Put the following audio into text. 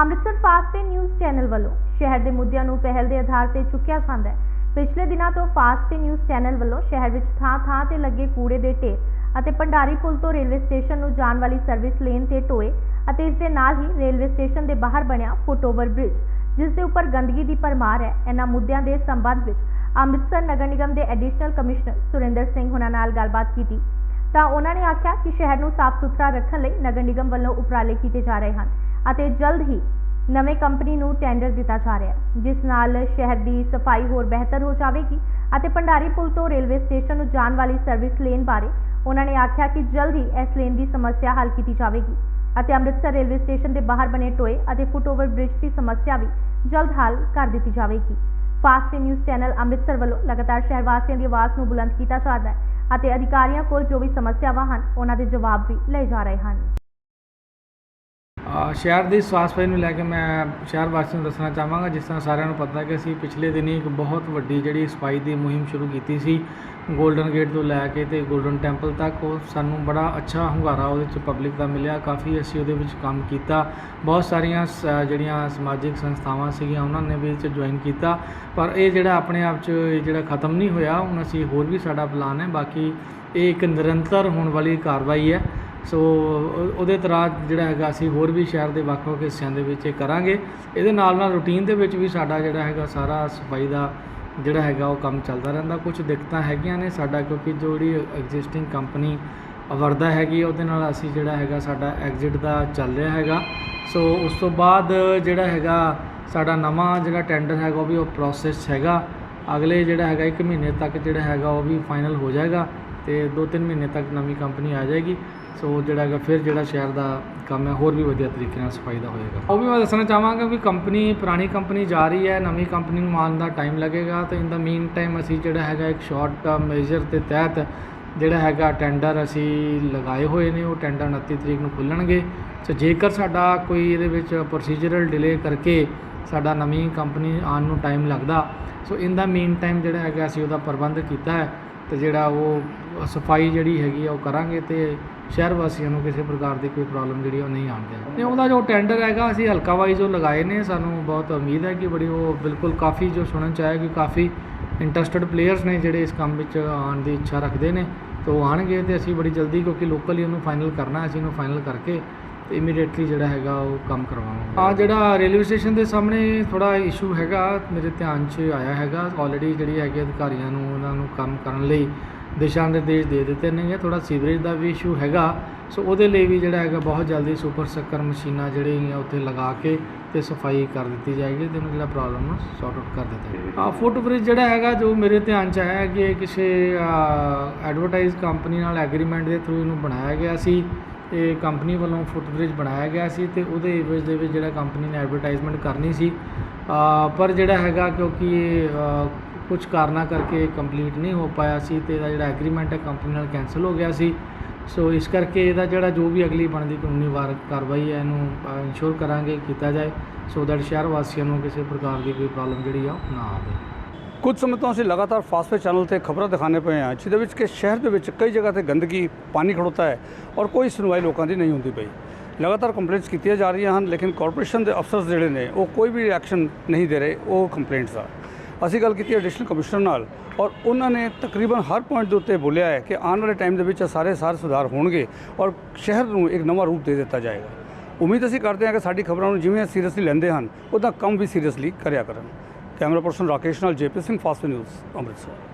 Amritsar fast news channel ਵੱਲੋਂ ਸ਼ਹਿਰ ਦੇ ਮੁੱਦਿਆਂ ਨੂੰ ਪਹਿਲ ਦੇ ਆਧਾਰ ਤੇ ਚੁੱਕਿਆ ਜਾਂਦਾ ਹੈ। ਪਿਛਲੇ ਦਿਨਾਂ ਤੋਂ ਫਾਸਟ ਨਿਊਜ਼ ਚੈਨਲ ਵੱਲੋਂ ਸ਼ਹਿਰ ਵਿੱਚ ਥਾਂ-ਥਾਂ ਤੇ ਲੱਗੇ ਕੂੜੇ ਦੇ ਢੇਰ ਅਤੇ ਭੰਡਾਰੀ ਪੁਲ ਤੋਂ ਰੇਲਵੇ ਸਟੇਸ਼ਨ ਨੂੰ ਜਾਣ ਵਾਲੀ ਸਰਵਿਸ ਲੇਨ ਤੇ ਟੋਏ ਅਤੇ ਇਸ ਦੇ ਨਾਲ ਹੀ ਰੇਲਵੇ ਸਟੇਸ਼ਨ ਦੇ ਬਾਹਰ ਬਣਿਆ ਫੁੱਟ ਓਵਰ ਬ੍ਰਿਜ, ਜਿਸ ਦੇ ਉੱਪਰ ਗੰਦਗੀ ਦੀ ਭਰਮਾਰ ਹੈ। ਇਹਨਾਂ ਮੁੱਦਿਆਂ ਦੇ ਸੰਬੰਧ ਵਿੱਚ ਅੰਮ੍ਰਿਤਸਰ ਨਗਰ ਨਿਗਮ ਦੇ ਐਡੀਸ਼ਨਲ ਕਮਿਸ਼ਨਰ ਸੁਰਿੰਦਰ ਸਿੰਘ ਹੁਣਾਂ ਨਾਲ ਗੱਲਬਾਤ ਕੀਤੀ। ਤਾਂ ਉਹਨਾਂ ਨੇ ਆਖਿਆ ਕਿ ਸ਼ਹਿਰ ਨੂੰ ਸਾਫ਼ ਸੁਥਰਾ ਰੱਖਣ ਲਈ ਨਗਰ ਨਿਗਮ ਵੱਲੋਂ ਉਪਰਾਲੇ ਕੀਤੇ ਜਾ ਰਹੇ ਹਨ। ਅਤੇ ਜਲਦ ਹੀ ਨਵੇਂ ਕੰਪਨੀ ਨੂੰ ਟੈਂਡਰ ਦਿੱਤਾ ਜਾ ਰਿਹਾ ਹੈ, ਜਿਸ ਨਾਲ ਸ਼ਹਿਰ ਦੀ ਸਫ਼ਾਈ ਹੋਰ ਬਿਹਤਰ ਹੋ ਜਾਵੇਗੀ ਅਤੇ ਭੰਡਾਰੀ ਪੁਲ ਤੋਂ ਰੇਲਵੇ ਸਟੇਸ਼ਨ ਨੂੰ ਜਾਣ ਵਾਲੀ ਸਰਵਿਸ ਲੇਨ ਬਾਰੇ ਉਹਨਾਂ ਨੇ ਆਖਿਆ ਕਿ ਜਲਦ ਹੀ ਇਸ ਲੇਨ ਦੀ ਸਮੱਸਿਆ ਹੱਲ ਕੀਤੀ ਜਾਵੇਗੀ ਅਤੇ ਅੰਮ੍ਰਿਤਸਰ ਰੇਲਵੇ ਸਟੇਸ਼ਨ ਦੇ ਬਾਹਰ ਬਣੇ ਟੋਏ ਅਤੇ ਫੁੱਟਓਵਰ ਬ੍ਰਿਜ ਦੀ ਸਮੱਸਿਆ ਵੀ ਜਲਦ ਹੱਲ ਕਰ ਦਿੱਤੀ ਜਾਵੇਗੀ। ਫਾਸਟ ਨਿਊਜ਼ ਚੈਨਲ ਅੰਮ੍ਰਿਤਸਰ ਵੱਲੋਂ ਲਗਾਤਾਰ ਸ਼ਹਿਰ ਵਾਸੀਆਂ ਦੀ ਆਵਾਜ਼ ਨੂੰ ਬੁਲੰਦ ਕੀਤਾ ਜਾ ਰਿਹਾ ਹੈ ਅਤੇ ਅਧਿਕਾਰੀਆਂ ਕੋਲ ਜੋ ਵੀ ਸਮੱਸਿਆਵਾਂ ਹਨ, ਉਹਨਾਂ ਦੇ ਜਵਾਬ ਵੀ ਲਏ ਜਾ ਰਹੇ ਹਨ। ਸ਼ਹਿਰ ਦੀ ਸਾਫ਼ ਸਫ਼ਾਈ ਨੂੰ ਲੈ ਕੇ ਮੈਂ ਸ਼ਹਿਰ ਵਾਸੀਆਂ ਨੂੰ ਦੱਸਣਾ ਚਾਹਾਂਗਾ, ਜਿਸ ਤਰ੍ਹਾਂ ਸਾਰਿਆਂ ਨੂੰ ਪਤਾ ਹੈ ਕਿ ਅਸੀਂ ਪਿਛਲੇ ਦਿਨੀ ਇੱਕ ਬਹੁਤ ਵੱਡੀ ਜਿਹੜੀ ਸਫ਼ਾਈ ਦੀ ਮੁਹਿੰਮ ਸ਼ੁਰੂ ਕੀਤੀ ਸੀ ਗੋਲਡਨ ਗੇਟ ਤੋਂ ਲੈ ਕੇ ਤੇ ਗੋਲਡਨ ਟੈਂਪਲ ਤੱਕ। ਉਹ ਸਾਨੂੰ ਬੜਾ ਅੱਛਾ ਹੁੰਗਾਰਾ ਉਹਦੇ ਚ ਪਬਲਿਕ ਦਾ ਮਿਲਿਆ, ਕਾਫੀ ਅਸੀਂ ਉਹਦੇ ਵਿੱਚ ਕੰਮ ਕੀਤਾ। ਬਹੁਤ ਸਾਰੀਆਂ ਸ- ਜਿਹੜੀਆਂ ਸਮਾਜਿਕ ਸੰਸਥਾਵਾਂ ਸੀਗੀਆਂ, ਉਹਨਾਂ ਨੇ ਵੀ ਇਹ 'ਚ ਜੁਆਇਨ ਕੀਤਾ। ਪਰ ਇਹ ਜਿਹੜਾ ਆਪਣੇ ਆਪ 'ਚ ਇਹ ਜਿਹੜਾ ਖਤਮ ਨਹੀਂ ਹੋਇਆ, ਹੁਣ ਅਸੀਂ ਹੋਰ ਵੀ ਸਾਡਾ ਪਲਾਨ ਹੈ, ਬਾਕੀ ਇਹ ਇੱਕ ਨਿਰੰਤਰ ਹੋਣ ਵਾਲੀ ਕਾਰਵਾਈ ਹੈ। ਸੋ ਉਹਦੇ ਤਰ੍ਹਾਂ ਜਿਹੜਾ ਹੈਗਾ, ਅਸੀਂ ਹੋਰ ਵੀ ਸ਼ਹਿਰ ਦੇ ਵੱਖ-ਵੱਖ ਹਿੱਸਿਆਂ ਦੇ ਵਿੱਚ ਇਹ ਕਰਾਂਗੇ। ਇਹਦੇ ਨਾਲ ਨਾਲ ਰੂਟੀਨ ਦੇ ਵਿੱਚ ਵੀ ਸਾਡਾ ਜਿਹੜਾ ਹੈਗਾ, ਸਾਰਾ ਸਫ਼ਾਈ ਦਾ ਜਿਹੜਾ ਹੈਗਾ, ਉਹ ਕੰਮ ਚੱਲਦਾ ਰਹਿੰਦਾ। ਕੁਝ ਦਿੱਕਤਾਂ ਹੈਗੀਆਂ ਨੇ ਸਾਡਾ, ਕਿਉਂਕਿ ਜਿਹੜੀ ਐਗਜ਼ਿਸਟਿੰਗ ਕੰਪਨੀ ਵਰਦਾ ਹੈਗੀ, ਉਹਦੇ ਨਾਲ ਅਸੀਂ ਜਿਹੜਾ ਹੈਗਾ, ਸਾਡਾ ਐਗਜ਼ਿਟ ਦਾ ਚੱਲ ਰਿਹਾ ਹੈਗਾ। ਸੋ ਉਸ ਤੋਂ ਬਾਅਦ ਜਿਹੜਾ ਹੈਗਾ, ਸਾਡਾ ਨਵਾਂ ਜਿਹੜਾ ਟੈਂਡਰ ਹੈਗਾ, ਉਹ ਵੀ ਉਹ ਪ੍ਰੋਸੈਸ ਹੈਗਾ। ਅਗਲੇ ਜਿਹੜਾ ਹੈਗਾ 1 ਮਹੀਨੇ ਤੱਕ ਜਿਹੜਾ ਹੈਗਾ, ਉਹ ਵੀ ਫਾਈਨਲ ਹੋ ਜਾਏਗਾ। ਤੇ 2-3 ਮਹੀਨੇ ਤੱਕ ਨਵੀਂ ਕੰਪਨੀ ਆ ਜਾਏਗੀ। ਸੋ ਜਿਹੜਾ ਹੈਗਾ, ਫਿਰ ਜਿਹੜਾ ਸ਼ਹਿਰ ਦਾ ਕੰਮ ਹੈ, ਹੋਰ ਵੀ ਵਧੀਆ ਤਰੀਕੇ ਨਾਲ ਸਫ਼ਾਈ ਦਾ ਹੋਏਗਾ। ਉਹ ਵੀ ਮੈਂ ਦੱਸਣਾ ਚਾਹਾਂਗਾ ਵੀ ਕੰਪਨੀ ਪੁਰਾਣੀ ਕੰਪਨੀ ਜਾ ਰਹੀ ਹੈ, ਨਵੀਂ ਕੰਪਨੀ ਨੂੰ ਆਉਣ ਦਾ ਟਾਈਮ ਲੱਗੇਗਾ। ਤੇ ਇਨ ਦਾ ਮੀਨ ਟਾਈਮ ਅਸੀਂ ਜਿਹੜਾ ਹੈਗਾ, ਇੱਕ ਸ਼ਾਰਟ ਟਰਮ ਮੇਜਰ ਦੇ ਤਹਿਤ ਜਿਹੜਾ ਹੈਗਾ ਟੈਂਡਰ ਅਸੀਂ ਲਗਾਏ ਹੋਏ ਨੇ, ਉਹ ਟੈਂਡਰ 29 ਤਰੀਕ ਨੂੰ ਖੁੱਲਣਗੇ। ਸੋ ਜੇਕਰ ਸਾਡਾ ਕੋਈ ਇਹਦੇ ਵਿੱਚ ਪ੍ਰੋਸੀਜਰਲ ਡਿਲੇ ਕਰਕੇ ਸਾਡਾ ਨਵੀਂ ਕੰਪਨੀ ਆਉਣ ਨੂੰ ਟਾਈਮ ਲੱਗਦਾ ਸੋ ਇਨ ਦਾ ਮੀਨ ਟਾਈਮ ਜਿਹੜਾ ਹੈਗਾ, ਅਸੀਂ ਉਹਦਾ ਪ੍ਰਬੰਧ ਕੀਤਾ ਹੈ। ਤੇ ਜਿਹੜਾ ਉਹ ਸਫ਼ਾਈ ਜਿਹੜੀ ਹੈਗੀ ਆ ਉਹ ਕਰਾਂਗੇ ਤੇ ਸ਼ਹਿਰ ਵਾਸੀਆਂ ਨੂੰ ਕਿਸੇ ਪ੍ਰਕਾਰ ਦੀ ਕੋਈ ਪ੍ਰੋਬਲਮ ਜਿਹੜੀ ਉਹ ਨਹੀਂ ਆਉਣ ਦੇਣੀ। ਤੇ ਉਹਦਾ ਜੋ ਟੈਂਡਰ ਹੈਗਾ, ਅਸੀਂ ਹਲਕਾ ਵਾਈਜ਼ ਉਹ ਲਗਾਏ ਨੇ, ਸਾਨੂੰ ਬਹੁਤ ਉਮੀਦ ਹੈ ਕਿ ਬੜੀ ਉਹ ਬਿਲਕੁਲ ਕਾਫੀ ਜੋ ਸੁਣਨ ਚ ਆਇਆ ਕਿ ਕਾਫੀ ਇੰਟਰਸਟਡ ਪਲੇਅਰਸ ਨੇ ਜਿਹੜੇ ਇਸ ਕੰਮ ਵਿੱਚ ਆਉਣ ਦੀ ਇੱਛਾ ਰੱਖਦੇ ਨੇ, ਤੇ ਉਹ ਆਣਗੇ ਤੇ ਅਸੀਂ ਬੜੀ ਜਲਦੀ ਕਿਉਂਕਿ ਲੋਕਲੀ ਉਹਨੂੰ ਫਾਈਨਲ ਕਰਨਾ ਅਸੀਂ ਉਹਨੂੰ ਫਾਈਨਲ ਕਰਕੇ ਤੇ ਇਮੀਡੀਏਟਲੀ ਜਿਹੜਾ ਹੈਗਾ ਉਹ ਕੰਮ ਕਰਵਾਵਾਂਗੇ। ਆ ਜਿਹੜਾ ਰੇਲਵੇ ਸਟੇਸ਼ਨ ਦੇ ਸਾਹਮਣੇ ਥੋੜਾ ਇਸ਼ੂ ਹੈਗਾ, ਮੇਰੇ ਧਿਆਨ 'ਚ ਆਇਆ ਹੈਗਾ ਆਲਰੇਡੀ ਜਿਹੜੀ ਹੈਗੀ ਅਧਿਕਾਰੀਆਂ ਨੂੰ, ਉਹਨਾਂ ਨੂੰ ਕੰਮ ਕਰਨ ਲਈ ਦਿਸ਼ਾ ਨਿਰਦੇਸ਼ ਦੇ ਦਿੱਤੇ ਨੇ ਇਹ ਥੋੜਾ ਸੀਵਰੇਜ ਦਾ ਵੀ ਇਸ਼ੂ ਹੈਗਾ। ਸੋ ਉਹਦੇ ਲਈ ਵੀ ਜਿਹੜਾ ਹੈਗਾ ਬਹੁਤ ਜਲਦੀ ਸੁਪਰ ਸੱਕਰ ਮਸ਼ੀਨਾਂ ਜਿਹੜੀਆਂ ਉੱਥੇ ਲਗਾ ਕੇ ਤੇ ਸਫ਼ਾਈ ਕਰ ਦਿੱਤੀ ਜਾਏਗੀ, ਤੇ ਉਹਨੂੰ ਜਿਹੜਾ ਪ੍ਰੋਬਲਮ ਨੂੰ ਸੌਰਟ ਆਊਟ ਕਰ ਦਿੱਤਾ ਜਾਏਗਾ। ਆ ਫੁੱਟ ਬ੍ਰਿਜ ਜਿਹੜਾ ਹੈਗਾ, ਜੋ ਮੇਰੇ ਧਿਆਨ 'ਚ ਆਇਆ ਹੈ ਕਿ ਕਿਸੇ ਐਡਵਰਟਾਈਜ਼ ਕੰਪਨੀ ਨਾਲ ਐਗਰੀਮੈਂਟ ਦੇ ਥਰੂ ਇਹਨੂੰ ਬਣਾਇਆ ਗਿਆ ਸੀ। ਇਹ ਕੰਪਨੀ ਵੱਲੋਂ ਫੁੱਟਬ੍ਰਿਜ ਬਣਾਇਆ ਗਿਆ ਸੀ ਅਤੇ ਉਹਦੇ ਇਵਜ ਦੇ ਵਿੱਚ ਜਿਹੜਾ ਕੰਪਨੀ ਨੇ ਐਡਵਰਟਾਈਜ਼ਮੈਂਟ ਕਰਨੀ ਸੀ। ਪਰ ਜਿਹੜਾ ਹੈਗਾ ਕਿਉਂਕਿ ਇਹ ਕੁਝ ਕਾਰਨਾਂ ਕਰਕੇ ਕੰਪਲੀਟ ਨਹੀਂ ਹੋ ਪਾਇਆ ਸੀ ਅਤੇ ਇਹਦਾ ਜਿਹੜਾ ਐਗਰੀਮੈਂਟ ਹੈ ਕੰਪਨੀ ਨਾਲ ਕੈਂਸਲ ਹੋ ਗਿਆ ਸੀ। ਸੋ ਇਸ ਕਰਕੇ ਇਹਦਾ ਜਿਹੜਾ ਜੋ ਵੀ ਅਗਲੀ ਬਣਦੀ ਕਾਨੂੰਨੀ ਵਾਰ ਕਾਰਵਾਈ ਹੈ, ਇਹਨੂੰ ਇਨਸ਼ੋਰ ਕਰਾਂਗੇ, ਕੀਤਾ ਜਾਏ। ਸੋ ਦੈਟ ਸ਼ਹਿਰ ਵਾਸੀਆਂ ਨੂੰ ਕਿਸੇ ਪ੍ਰਕਾਰ ਦੀ ਕੋਈ ਪ੍ਰੋਬਲਮ ਜਿਹੜੀ ਆ ਉਹ ਨਾ ਆਵੇ। ਕੁਝ ਸਮੇਂ ਤੋਂ ਅਸੀਂ ਲਗਾਤਾਰ ਫਾਸਟਵੇ ਚੈਨਲ ਤੇ ਖਬਰਾਂ ਦਿਖਾਣੇ ਪਏ ਹਾਂ, ਜਿਹਦੇ ਵਿੱਚ ਕਿ ਸ਼ਹਿਰ ਦੇ ਵਿੱਚ ਕਈ ਜਗ੍ਹਾ ਤੇ ਗੰਦਗੀ, ਪਾਣੀ ਖੜੋਤਾ ਹੈ ਔਰ ਕੋਈ ਸੁਣਵਾਈ ਲੋਕਾਂ ਦੀ ਨਹੀਂ ਹੁੰਦੀ ਪਈ। ਲਗਾਤਾਰ ਕੰਪਲੇਂਟਸ ਕੀਤੀਆਂ ਜਾ ਰਹੀਆਂ ਹਨ, ਲੇਕਿਨ ਕਾਰਪੋਰੇਸ਼ਨ ਦੇ ਅਫਸਰਸ ਜਿਹੜੇ ਨੇ, ਉਹ ਕੋਈ ਵੀ ਐਕਸ਼ਨ ਨਹੀਂ ਦੇ ਰਹੇ, ਉਹ ਕੰਪਲੇਂਟਸ ਦਾ। ਅਸੀਂ ਗੱਲ ਕੀਤੀ ਐਡੀਸ਼ਨਲ ਕਮਿਸ਼ਨਰ ਨਾਲ ਔਰ ਉਹਨਾਂ ਨੇ ਤਕਰੀਬਨ ਹਰ ਪੁਆਇੰਟ ਦੇ ਉੱਤੇ ਬੋਲਿਆ ਹੈ ਕਿ ਆਉਣ ਵਾਲੇ ਟਾਈਮ ਦੇ ਵਿੱਚ ਸਾਰੇ ਸਾਰੇ ਸੁਧਾਰ ਹੋਣਗੇ ਔਰ ਸ਼ਹਿਰ ਨੂੰ ਇੱਕ ਨਵਾਂ ਰੂਪ ਦੇ ਦਿੱਤਾ ਜਾਏਗਾ। ਉਮੀਦ ਅਸੀਂ ਕਰਦੇ ਹਾਂ ਕਿ ਸਾਡੀ ਖਬਰਾਂ ਨੂੰ ਜਿਵੇਂ ਸੀਰੀਅਸਲੀ ਲੈਂਦੇ ਹਨ ਉਹਦਾ ਕੰਮ ਵੀ ਸੀਰੀਅਸਲੀ ਕਰਿਆ ਕਰਨ। ਕੈਮਰਾ ਪਰਸਨ ਰਾਕੇਸ਼ ਨਾਲ JP Singh fast news Amritsar